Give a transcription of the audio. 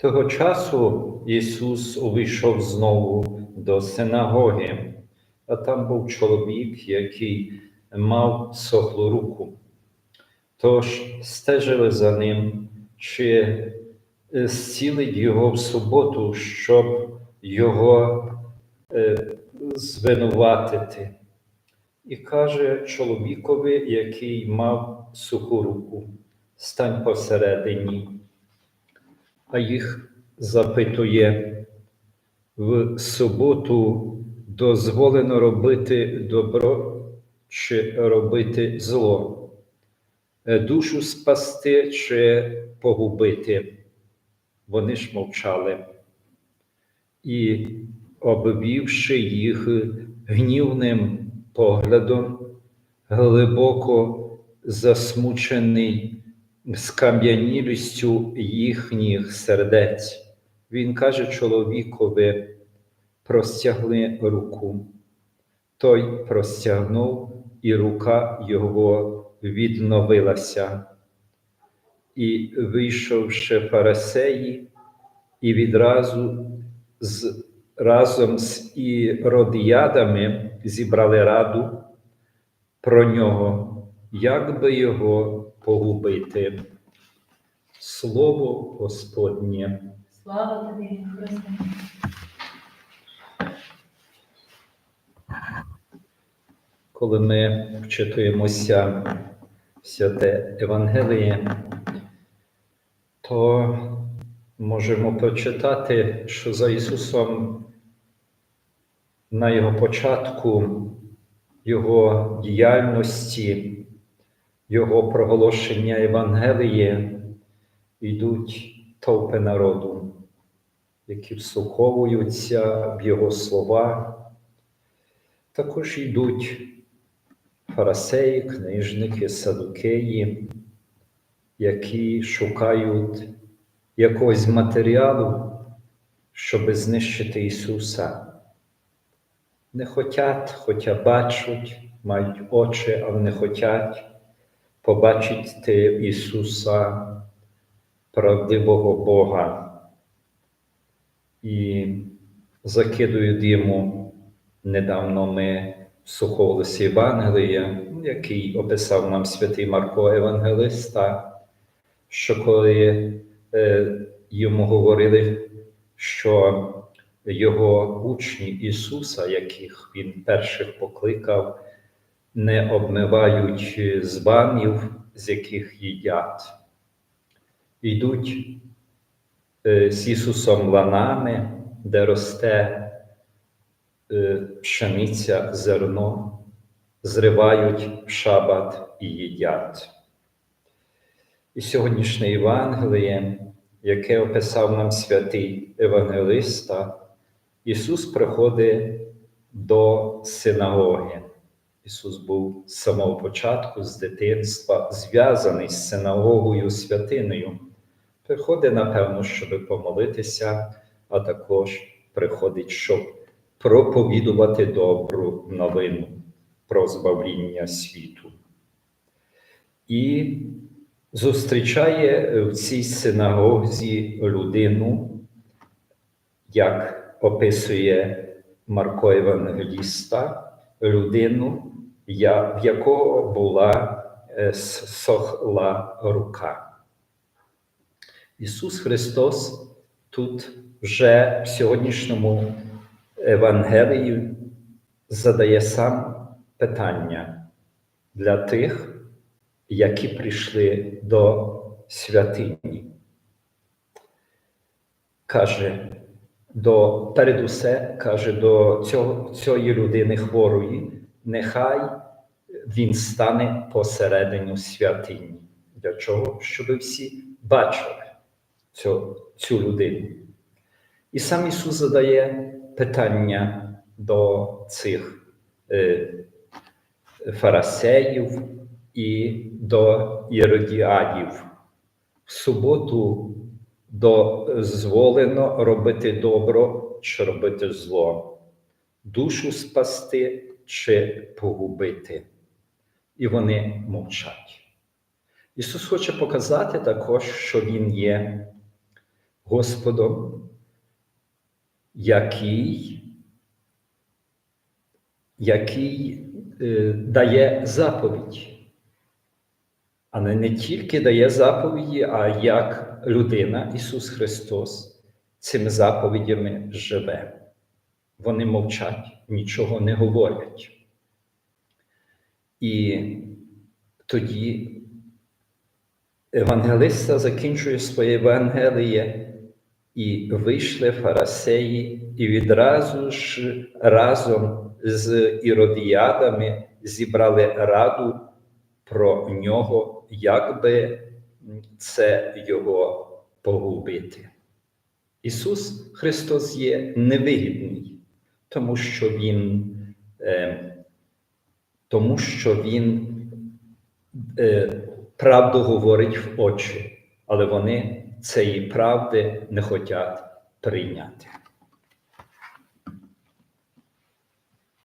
Того часу Ісус увійшов знову до синагоги, а там був чоловік, який мав сохлу руку. Тож стежили за ним, чи е, зцілить його в суботу, щоб його е, звинуватити. І каже чоловікові, який мав суху руку, стань посередині. А їх запитує, в суботу дозволено робити добро чи робити зло, Е, душу спасти чи погубити. Вони ж мовчали. І, обвівши їх гнівним поглядом, глибоко засмучений скам'янілістю їхніх сердець, він каже чоловікові, простягли руку. Той простягнув, і рука його відновилася. І, вийшовши фарисеї, і відразу з, разом з іродіядами зібрали раду про нього, як би його погубити. Слово Господнє. Слава тобі, Христе. Коли ми вчитуємося в святе Євангеліє, то можемо прочитати, що за Ісусом на Його початку Його діяльності, Його проголошення Євангелії йдуть толпи народу, які вслуховуються в Його слова. Також йдуть фарисеї, книжники, садукеї, які шукають якогось матеріалу, щоб знищити Ісуса. Не хотять, хоча бачать, мають очі, але не хотять побачити Ісуса, правдивого Бога. І закидують йому. Недавно ми слуховувалися Євангелія, який описав нам святий Марко Евангелиста, що коли е, йому говорили, що його учні Ісуса, яких Він перших покликав, не обмивають з банів, з яких їдять. Йдуть е, з Ісусом ланами, де росте е, пшениця, зерно, зривають шабат і їдять. І сьогоднішнє Євангеліє, яке описав нам святий Евангелиста, Ісус приходить до синагоги. Ісус був з самого початку, з дитинства, зв'язаний з синагогою святиною. Приходить, напевно, щоб помолитися, а також приходить, щоб проповідувати добру новину про збавління світу. І зустрічає в цій синагозі людину, як описує Марко Евангеліста, людину, я- в якого була е, сохла рука. Ісус Христос тут вже в сьогоднішньому Евангелії задає сам питання для тих, які прийшли до святині. Каже, до, перед усе, каже до цього, цієї людини хворої, нехай він стане посередині святині. Для чого? Щоб всі бачили цю, цю людину. І сам Ісус задає питання до цих е, фарисеїв і до єродіадів. В суботу дозволено робити добро чи робити зло, душу спасти чи погубити. І вони мовчать. Ісус хоче показати також, що Він є Господом, який, який е, дає заповідь. Але не тільки дає заповіді, а як людина, Ісус Христос, цими заповідями живе. Вони мовчать, нічого не говорять. І тоді Евангелиста закінчує своє Євангеліє, і вийшли фарисеї, і відразу ж разом з іродіядами зібрали раду про нього, як би це його погубити. Ісус Христос є невигідний, тому що Він, е, тому що Він е, правду говорить в очі, але вони цієї правди не хочуть прийняти.